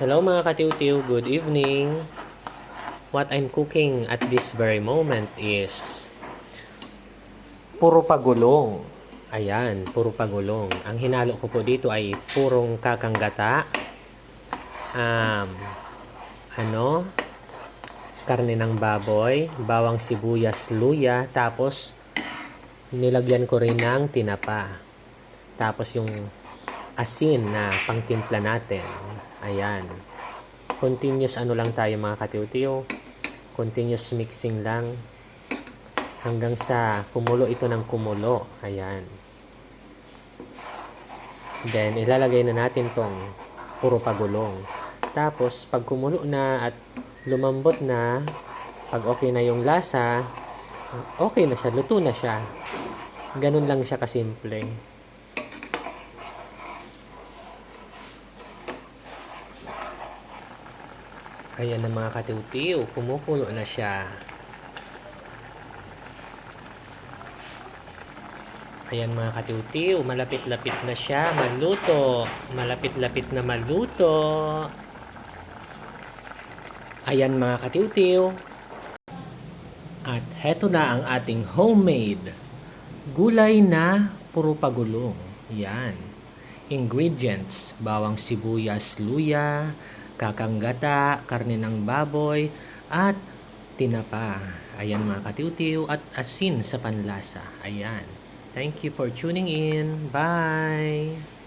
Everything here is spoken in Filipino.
Hello mga katiw-tiw, good evening. What I'm cooking at this very moment is puro pagulong. Ayan, puro pagulong. Ang hinalo ko po dito ay purong kakanggata. Um, ano? Karne ng baboy, bawang sibuyas, luya, tapos nilagyan ko rin ng tinapa. Tapos yung asin na pangtimpla natin. Ayan. Continuous ano lang tayo mga katiw-tiw. Continuous mixing lang. Hanggang sa kumulo ito ng kumulo. Ayan. Then, ilalagay na natin tong puro pagulong. Tapos, pag kumulo na at lumambot na, pag okay na yung lasa, okay na siya, luto na siya. Ganun lang siya kasimple. Ayan na mga katiw-tiw, kumukulo na siya. Ayan mga katiw-tiw, malapit-lapit na siya, maluto. Malapit-lapit na maluto. Ayan mga katiw-tiw. At heto na ang ating homemade gulay na puro pagulong. Yan. Ingredients, bawang sibuyas, luya, kakanggata, karne ng baboy, at tinapa. Ayan mga katiw-tiw at asin sa panlasa. Ayan. Thank you for tuning in. Bye!